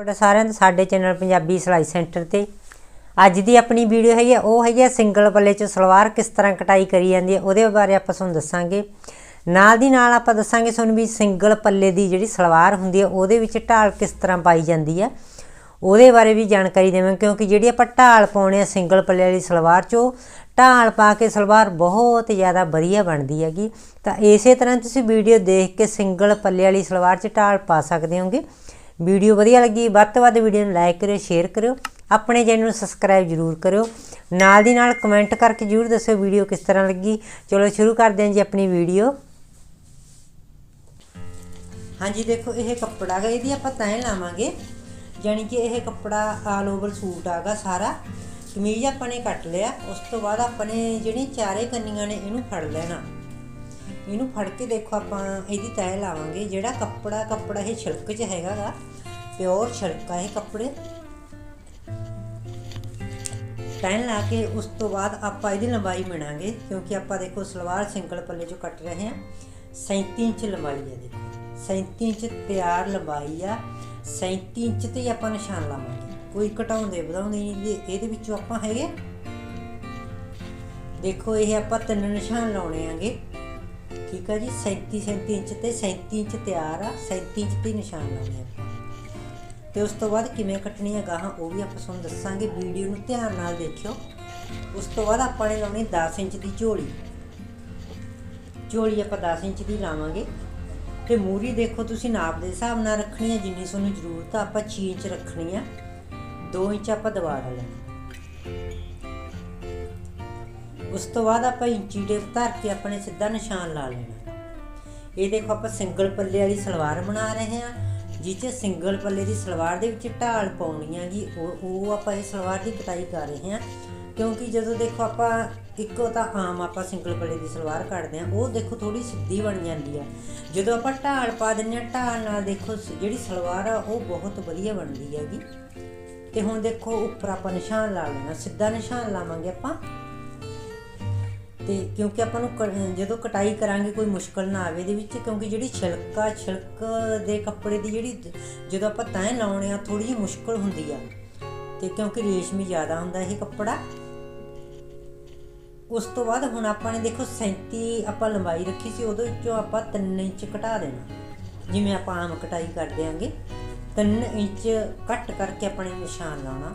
ਤੁਹਾਡਾ ਸਾਰਿਆਂ ਦਾ ਸਾਡੇ ਚੈਨਲ ਪੰਜਾਬੀ ਸਿਲਾਈ ਸੈਂਟਰ ਤੇ। ਅੱਜ ਦੀ ਆਪਣੀ ਵੀਡੀਓ ਹੈਗੀ ਆ, ਉਹ ਹੈਗੀ ਆ ਸਿੰਗਲ ਪੱਲੇ 'ਚ ਸਲਵਾਰ ਕਿਸ ਤਰ੍ਹਾਂ ਕਟਾਈ ਕਰੀ ਜਾਂਦੀ ਹੈ, ਉਹਦੇ ਬਾਰੇ ਆਪਾਂ ਤੁਹਾਨੂੰ ਦੱਸਾਂਗੇ। ਨਾਲ ਦੀ ਨਾਲ ਆਪਾਂ ਦੱਸਾਂਗੇ ਤੁਹਾਨੂੰ ਵੀ ਸਿੰਗਲ ਪੱਲੇ ਦੀ ਜਿਹੜੀ ਸਲਵਾਰ ਹੁੰਦੀ ਹੈ, ਉਹਦੇ ਵਿੱਚ ਢਾਲ ਕਿਸ ਤਰ੍ਹਾਂ ਪਾਈ ਜਾਂਦੀ ਹੈ। ਉਹਦੇ ਬਾਰੇ ਵੀ ਜਾਣਕਾਰੀ ਦੇਵਾਂਗੇ, ਕਿਉਂਕਿ ਜਿਹੜੀ ਆਪਾਂ ਢਾਲ ਪਾਉਣੇ ਆ ਸਿੰਗਲ ਪੱਲੇ ਵਾਲੀ ਸਲਵਾਰ 'ਚੋਂ ਢਾਲ ਪਾ ਕੇ ਸਲਵਾਰ ਬਹੁਤ ਜ਼ਿਆਦਾ ਵਧੀਆ ਬਣਦੀ ਹੈਗੀ। ਤਾਂ ਇਸੇ ਤਰ੍ਹਾਂ ਤੁਸੀਂ ਵੀਡੀਓ ਦੇਖ ਕੇ ਸਿੰਗਲ ਪੱਲੇ ਵਾਲੀ ਸਲਵਾਰ 'ਚ ਢਾਲ ਪਾ ਸਕਦੇ ਹੋਗੇ। ਵੀਡੀਓ ਵਧੀਆ ਲੱਗੀ, ਵੱਧ ਤੋਂ ਵੱਧ ਵੀਡੀਓ ਨੂੰ ਲਾਈਕ ਕਰਿਓ ਸ਼ੇਅਰ ਕਰਿਓ, ਆਪਣੇ ਚੈਨਲ ਨੂੰ ਸਬਸਕ੍ਰਾਈਬ ਜ਼ਰੂਰ ਕਰਿਓ। ਨਾਲ ਦੀ ਨਾਲ ਕਮੈਂਟ ਕਰਕੇ ਜ਼ਰੂਰ ਦੱਸਿਓ ਵੀਡੀਓ ਕਿਸ ਤਰ੍ਹਾਂ ਲੱਗੀ। ਚਲੋ ਸ਼ੁਰੂ ਕਰਦੇ ਹਾਂ ਜੀ ਆਪਣੀ ਵੀਡੀਓ। ਹਾਂਜੀ, ਦੇਖੋ, ਇਹ ਕੱਪੜਾ ਹੈ ਇਹਦੀ ਆਪਾਂ ਤੈਂ ਲਾਵਾਂਗੇ ਜਾਨੀ ਕਿ ਇਹ ਕੱਪੜਾ ਆਲ ਓਵਰ ਸੂਟ ਆਗਾ ਸਾਰਾ। ਕਮੀਜ਼ ਆਪਾਂ ਨੇ ਕੱਟ ਲਿਆ, ਉਸ ਤੋਂ ਬਾਅਦ ਆਪਾਂ ਨੇ ਜਿਹੜੀ ਚਾਰੇ ਕੰਨੀਆਂ ਨੇ ਇਹਨੂੰ ਫੜ ਲੈਣਾ। ਇਹਨੂੰ ਫੜ ਕੇ ਦੇਖੋ ਆਪਾਂ, ਇਹਦੀ ਤੈਅ ਲਾਵਾਂਗੇ। ਜਿਹੜਾ ਕੱਪੜਾ ਕੱਪੜਾ ਇਹ ਛਿਲਕ 'ਚ ਹੈਗਾਗਾ ਪਿਓਰ ਛਿਲਕਾ ਇਹ ਕੱਪੜੇ। ਤੈਅ ਲਾ ਕੇ ਉਸ ਤੋਂ ਬਾਅਦ ਆਪਾਂ ਇਹਦੀ ਲੰਬਾਈ ਮਿਣਾਂਗੇ, ਕਿਉਂਕਿ ਆਪਾਂ ਦੇਖੋ ਸਲਵਾਰ ਸਿੰਗਲ ਪੱਲੇ 'ਚੋਂ ਕੱਟ ਰਹੇ ਹਾਂ। 37 ਇੰਚ ਲੰਬਾਈ ਹੈ ਦੇਖੋ 37 ਇੰਚ ਤਿਆਰ ਲੰਬਾਈ ਆ। 37 ਇੰਚ ਤੇ ਹੀ ਆਪਾਂ ਨਿਸ਼ਾਨ ਲਾਵਾਂਗੇ। ਕੋਈ ਘਟਾਉਂਦੇ, ਵਧਾਉਂਦੇ ਨਹੀਂ ਇਹਦੇ ਵਿੱਚੋਂ ਆਪਾਂ ਹੈਗੇ। ਦੇਖੋ, ਇਹ ਆਪਾਂ ਤਿੰਨ ਨਿਸ਼ਾਨ ਲਾਉਣੇ ਆਂਗੇ ਠੀਕ ਆ ਜੀ 37 37 ਇੰਚ ਤੇ 37 ਇੰਚ ਤਿਆਰ ਆ 37 ਇੰਚ ਤੇ ਨਿਸ਼ਾਨ ਲਾਉਣੇ ਆਪਾਂ ਤੇ ਉਸ ਤੋਂ ਬਾਅਦ ਕਿਵੇਂ ਕੱਟਣੀ ਹੈ ਗਾਹਾਂ ਉਹ ਵੀ ਆਪਾਂ ਤੁਹਾਨੂੰ ਦੱਸਾਂਗੇ, ਵੀਡੀਓ ਨੂੰ ਧਿਆਨ ਨਾਲ ਦੇਖਿਓ। ਉਸ ਤੋਂ ਬਾਅਦ ਆਪਾਂ ਨੇ ਲਾਉਣੀ 10 ਇੰਚ ਦੀ ਝੋਲੀ। ਝੋਲੀ ਆਪਾਂ 10 ਇੰਚ ਦੀ ਲਾਵਾਂਗੇ। ਤੇ ਮੂਰੀ ਦੇਖੋ, ਤੁਸੀਂ ਨਾਪ ਦੇ ਹਿਸਾਬ ਨਾਲ ਰੱਖਣੀ ਹੈ ਜਿੰਨੀ ਤੁਹਾਨੂੰ ਜ਼ਰੂਰਤ ਆ, ਆਪਾਂ 6 ਇੰਚ ਰੱਖਣੀ ਆ। 2 ਇੰਚ ਆਪਾਂ ਦਵਾ ਲੈਣੀ ਉਸ ਤੋਂ ਬਾਅਦ ਆਪਾਂ ਇੰਚੀ ਟੇਪ ਧਰ ਕੇ ਆਪਣੇ ਸਿੱਧਾ ਨਿਸ਼ਾਨ ਲਾ ਲੈਣਾ। ਇਹ ਦੇਖੋ ਆਪਾਂ ਸਿੰਗਲ ਪੱਲੇ ਵਾਲੀ ਸਲਵਾਰ ਬਣਾ ਰਹੇ ਹਾਂ ਜਿੱਥੇ ਸਿੰਗਲ ਪੱਲੇ ਦੀ ਸਲਵਾਰ ਦੇ ਵਿੱਚ ਢਾਲ ਪਾਉਣੀ ਹੈਗੀ ਉਹ ਉਹ ਆਪਾਂ ਇਹ ਸਲਵਾਰ ਦੀ ਕਟਾਈ ਕਰ ਰਹੇ ਹਾਂ। ਕਿਉਂਕਿ ਜਦੋਂ ਦੇਖੋ ਆਪਾਂ ਇੱਕੋ ਤਾਂ ਆਮ ਆਪਾਂ ਸਿੰਗਲ ਪੱਲੇ ਦੀ ਸਲਵਾਰ ਕੱਢਦੇ ਹਾਂ, ਉਹ ਦੇਖੋ ਥੋੜੀ ਸਿੱਧੀ ਬਣ ਜਾਂਦੀ ਆ। ਜਦੋਂ ਆਪਾਂ ਢਾਲ ਪਾ ਦਿੰਨੇ ਆ ਢਾਲ ਨਾਲ ਦੇਖੋ ਜਿਹੜੀ ਸਲਵਾਰ ਆ, ਉਹ ਬਹੁਤ ਵਧੀਆ ਬਣਦੀ ਹੈਗੀ। ਤੇ ਹੁਣ ਦੇਖੋ ਉੱਪਰ ਆਪਾਂ ਨਿਸ਼ਾਨ ਲਾ ਲੈਣਾ, ਸਿੱਧਾ ਨਿਸ਼ਾਨ ਲਾਵਾਂਗੇ ਆਪਾਂ। ਤੇ ਕਿਉਂਕਿ ਆਪਾਂ ਨੂੰ ਜਦੋਂ ਕਟਾਈ ਕਰਾਂਗੇ ਕੋਈ ਮੁਸ਼ਕਲ ਨਾ ਆਵੇ ਇਹਦੇ ਵਿੱਚ, ਕਿਉਂਕਿ ਜਿਹੜੀ ਛਿਲਕਾ, ਛਿਲਕ ਦੇ ਕੱਪੜੇ ਦੀ ਜਿਹੜੀ ਜਦੋਂ ਆਪਾਂ ਤੈਅ ਲਾਉਣੇ ਆ ਥੋੜੀ ਜਿਹੀ ਮੁਸ਼ਕਲ ਹੁੰਦੀ ਆ। ਤੇ ਕਿਉਂਕਿ ਰੇਸ਼ਮੀ ਜ਼ਿਆਦਾ ਹੁੰਦਾ ਇਹ ਕੱਪੜਾ। ਉਸ ਤੋਂ ਬਾਅਦ ਹੁਣ ਆਪਾਂ ਨੇ ਦੇਖੋ 37 ਆਪਾਂ ਲੰਬਾਈ ਰੱਖੀ ਸੀ, ਉਹਦੇ ਵਿੱਚੋਂ ਆਪਾਂ 3 ਇੰਚ ਘਟਾ ਦੇਣਾ। ਜਿਵੇਂ ਆਪਾਂ ਆਮ ਕਟਾਈ ਕਰ ਦਿਆਂਗੇ 3 ਇੰਚ ਕੱਟ ਕਰਕੇ ਆਪਾਂ ਨੇ ਨਿਸ਼ਾਨ ਲਾਉਣਾ।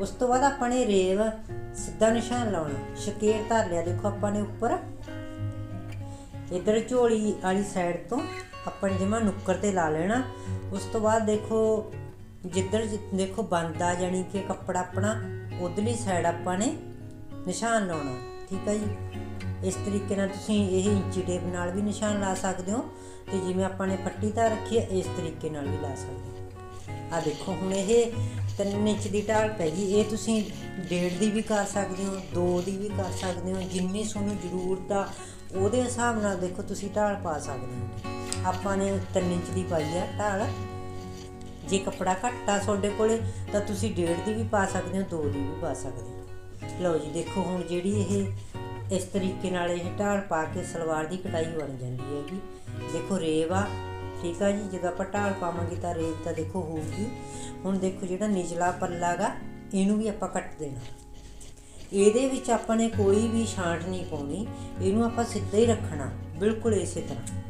ਉਸ ਤੋਂ ਬਾਅਦ ਆਪਾਂ ਨੇ ਰੇਵ, ਸਿੱਧਾ ਨਿਸ਼ਾਨ ਲਾਉਣਾ। ਸ਼ਕੇਰ ਧਰ ਲਿਆ। ਦੇਖੋ ਆਪਾਂ ਨੇ ਉੱਪਰ। ਇਧਰ ਝੋਲੀ ਵਾਲੀ ਸਾਈਡ ਤੋਂ ਆਪਾਂ ਨੇ ਜਮਾ ਨੁੱਕਰ ਤੇ ਲਾ ਲੈਣਾ। ਉਸ ਤੋਂ ਬਾਅਦ ਦੇਖੋ, ਜਿੱਧਰ ਦੇਖੋ ਬੰਦਾ ਜਾਨੀ ਕਿ ਕੱਪੜਾ ਆਪਣਾ, ਉਧਰਲੀ ਸਾਈਡ ਆਪਾਂ ਨੇ ਨਿਸ਼ਾਨ ਲਾਉਣਾ। ਠੀਕ ਹੈ ਜੀ? ਇਸ ਤਰੀਕੇ ਨਾਲ ਤੁਸੀਂ ਇਹ ਇੰਚੀ ਟੇਪ ਨਾਲ ਵੀ ਨਿਸ਼ਾਨ ਲਾ ਸਕਦੇ ਹੋ ਤੇ ਜਿਵੇਂ ਆਪਾਂ ਨੇ ਪੱਟੀ ਤਾਂ ਰੱਖੀ ਹੈ, ਇਸ ਤਰੀਕੇ ਨਾਲ ਵੀ ਲਾ ਸਕਦੇ ਹੋ। ਆ ਦੇਖੋ, ਹੁਣ ਇਹ 3 ਇੰਚ ਦੀ ਢਾਲ ਪੈ ਗਈ। ਇਹ ਤੁਸੀਂ ਡੇਢ ਦੀ ਵੀ ਕਰ ਸਕਦੇ ਹੋ 2 ਦੀ ਵੀ ਕਰ ਸਕਦੇ ਹੋ। ਜਿੰਨੀ ਤੁਹਾਨੂੰ ਜ਼ਰੂਰਤ ਆ, ਉਹਦੇ ਹਿਸਾਬ ਨਾਲ ਦੇਖੋ ਤੁਸੀਂ ਢਾਲ ਪਾ ਸਕਦੇ ਹੋ। ਆਪਾਂ ਨੇ 3 ਇੰਚ ਦੀ ਪਾਈ ਆ ਢਾਲ। ਜੇ ਕੱਪੜਾ ਘੱਟ ਆ ਤੁਹਾਡੇ ਕੋਲੇ, ਤਾਂ ਤੁਸੀਂ ਡੇਢ ਦੀ ਵੀ ਪਾ ਸਕਦੇ ਹੋ 2 ਦੀ ਵੀ ਪਾ ਸਕਦੇ ਹੋ। ਲਓ ਜੀ, ਦੇਖੋ ਹੁਣ ਜਿਹੜੀ ਇਹ, ਇਸ ਤਰੀਕੇ ਨਾਲ ਇਹ ਢਾਲ ਪਾ ਕੇ ਸਲਵਾਰ ਦੀ ਕਟਾਈ ਬਣ ਜਾਂਦੀ ਹੈਗੀ। ਦੇਖੋ, ਰੇਵਾ ਠੀਕ ਆ ਜੀ, ਜਦੋਂ ਆਪਾਂ ਢਾਲ ਪਾਵਾਂਗੇ ਤਾਂ ਰੇਵ ਤਾਂ ਦੇਖੋ ਹੋਊਗੀ। ਹੁਣ ਦੇਖੋ ਜਿਹੜਾ ਨਿਚਲਾ ਪੱਲਾ ਇਹਨੂੰ ਵੀ ਆਪਾਂ ਕੱਟ ਦੇਣਾ। ਇਹਦੇ ਵਿੱਚ ਆਪਾਂ ਨੇ ਕੋਈ ਵੀ ਛਾਂਟ ਨਹੀਂ ਪਾਉਣੀ, ਇਹਨੂੰ ਆਪਾਂ ਸਿੱਧਾ ਹੀ ਰੱਖਣਾ, ਬਿਲਕੁਲ ਇਸੇ ਤਰ੍ਹਾਂ।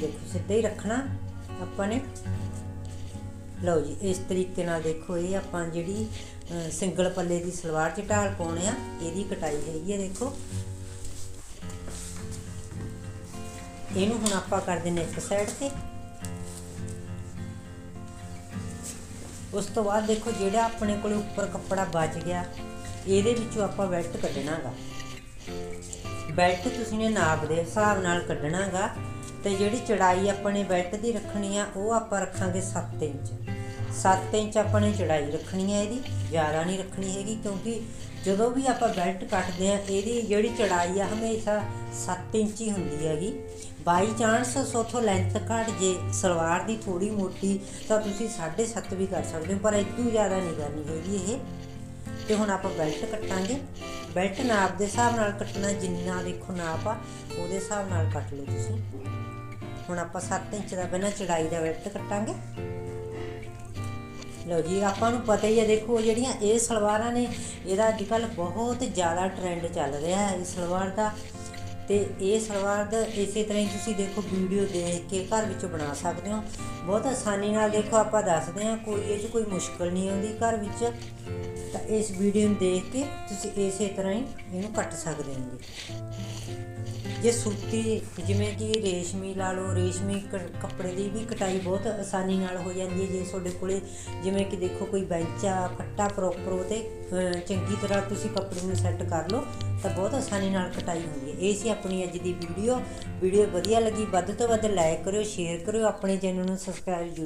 ਦੇਖੋ, ਸਿੱਧਾ ਹੀ ਰੱਖਣਾ, ਆਪਾਂ ਨੇ। ਲਓ ਜੀ, ਇਸ ਤਰੀਕੇ ਨਾਲ ਦੇਖੋ, ਇਹ ਆਪਾਂ ਜਿਹੜੀ ਸਿੰਗਲ ਪੱਲੇ ਦੀ ਸਲਵਾਰ 'ਚ ਢਾਲ ਪਾਉਣੇ ਆ, ਇਹਦੀ ਕਟਾਈ ਹੈਗੀ ਆ, ਦੇਖੋ। ਇਹਨੂੰ ਹੁਣ ਆਪਾਂ ਕਰ ਦਿੰਨੇ ਇੱਕ ਸਾਈਡ ਤੇ। ਉਸ ਤੋਂ ਬਾਅਦ ਦੇਖੋ ਜਿਹੜਾ ਆਪਣੇ ਕੋਲ ਉੱਪਰ ਕੱਪੜਾ ਬਚ ਗਿਆ, ਇਹਦੇ ਵਿੱਚੋਂ ਆਪਾਂ ਬੈਲਟ ਕੱਢਣਾਗਾ। ਬੈਲਟ ਤੁਸੀਂ ਨੇ ਨਾਪ ਦੇ ਹਿਸਾਬ ਨਾਲ ਕੱਢਣਾਗਾ ਤੇ ਜਿਹੜੀ ਚੜਾਈ ਆਪਾਂ ਨੇ ਬੈਲਟ ਦੀ ਰੱਖਣੀ ਆ, ਉਹ ਆਪਾਂ ਰੱਖਾਂਗੇ 7 ਇੰਚ। 7 ਇੰਚ ਆਪਾਂ ਨੇ ਚੜਾਈ ਰੱਖਣੀ ਹੈ ਇਹਦੀ ਜ਼ਿਆਦਾ ਨਹੀਂ ਰੱਖਣੀ ਹੈਗੀ ਕਿਉਂਕਿ ਜਦੋਂ ਵੀ ਆਪਾਂ ਬੈਲਟ ਕੱਟਦੇ ਆ ਇਹਦੀ ਜਿਹੜੀ ਚੜਾਈ ਆ ਹਮੇਸ਼ਾ 7 ਇੰਚ ਹੀ ਹੁੰਦੀ ਹੈਗੀ। ਬਾਈ ਚਾਂਸ ਸੋਥੋਂ ਲੈਂਥ ਘਟ, ਜੇ ਸਲਵਾਰ ਦੀ ਥੋੜੀ ਮੋਟੀ, ਤਾਂ ਤੁਸੀਂ 7.5 ਵੀ ਕਰ ਸਕਦੇ ਹੋ, ਪਰ ਇਤਨੀ ਜ਼ਿਆਦਾ ਨਹੀਂ ਕਰਨੀ ਹੈਗੀ ਇਹ। ਤੇ ਹੁਣ ਆਪਾਂ ਬੈਲਟ ਕੱਟਾਂਗੇ। ਬੈਲਟ ਨਾਪ ਦੇ ਹਿਸਾਬ ਨਾਲ ਕੱਟਣਾ, ਜਿੰਨਾ ਦੇਖੋ ਨਾਪ ਆ, ਉਹਦੇ ਹਿਸਾਬ ਨਾਲ ਕੱਟ ਲਓ ਤੁਸੀਂ। ਹੁਣ ਆਪਾਂ 7 ਇੰਚ ਦਾ ਬਿਨਾਂ ਚੜਾਈ ਦਾ ਬੈਲਟ ਕੱਟਾਂਗੇ। ਲਓ ਜੀ, ਆਪਾਂ ਨੂੰ ਪਤਾ ਹੀ ਹੈ, ਦੇਖੋ ਜਿਹੜੀਆਂ ਇਹ ਸਲਵਾਰਾਂ ਨੇ, ਇਹਦਾ ਅੱਜ ਕੱਲ ਬਹੁਤ ਜ਼ਿਆਦਾ ਟ੍ਰੈਂਡ ਚੱਲ ਰਿਹਾ ਹੈ ਇਸ ਸਲਵਾਰ ਦਾ। ਤੇ ਇਹ ਸਲਵਾਰ ਦਾ ਇਸੇ ਤਰ੍ਹਾਂ ਹੀ ਤੁਸੀਂ ਦੇਖੋ ਵੀਡੀਓ ਦੇਖ ਕੇ ਘਰ ਵਿੱਚ ਬਣਾ ਸਕਦੇ ਹੋ। ਬਹੁਤ ਆਸਾਨੀ ਨਾਲ ਦੇਖੋ ਆਪਾਂ ਦੱਸਦੇ ਹਾਂ, ਕੋਈ ਇਹ 'ਚ ਕੋਈ ਮੁਸ਼ਕਲ ਨਹੀਂ ਆਉਂਦੀ ਘਰ ਵਿੱਚ। ਤਾਂ ਇਸ ਵੀਡੀਓ ਨੂੰ ਦੇਖ ਕੇ ਤੁਸੀਂ ਇਸੇ ਤਰ੍ਹਾਂ ਹੀ ਇਹਨੂੰ ਕੱਟ ਸਕਦੇ ਹੋਗੇ ਜੇ ਸੂਤੀ ਜਿਵੇਂ ਕਿ ਰੇਸ਼ਮੀ ਲਾ ਲਓ ਰੇਸ਼ਮੀ ਕੱਪੜੇ ਦੀ ਵੀ ਕਟਾਈ ਬਹੁਤ ਆਸਾਨੀ ਨਾਲ ਹੋ ਜਾਂਦੀ ਹੈ ਜੇ ਤੁਹਾਡੇ ਕੋਲੇ ਜਿਵੇਂ ਕਿ ਦੇਖੋ ਕੋਈ ਬੈਂਚ ਆ ਫੱਟਾ ਪ੍ਰੋਪਰ ਉਹਤੇ ਅਹ, ਚੰਗੀ ਤਰ੍ਹਾਂ ਤੁਸੀਂ ਕੱਪੜੇ ਨੂੰ ਸੈੱਟ ਕਰ ਲਓ ਤਾਂ ਬਹੁਤ ਆਸਾਨੀ ਨਾਲ ਕਟਾਈ ਹੁੰਦੀ ਹੈ। ਇਹ ਸੀ ਆਪਣੀ ਅੱਜ ਦੀ ਵੀਡੀਓ। ਵੀਡੀਓ ਵਧੀਆ ਲੱਗੀ ਵੱਧ ਤੋਂ ਵੱਧ ਲਾਈਕ ਕਰਿਓ ਸ਼ੇਅਰ ਕਰਿਓ ਆਪਣੇ ਚੈਨਲ ਨੂੰ ਸਬਸਕ੍ਰਾਈਬ ਜ਼ਰੂਰ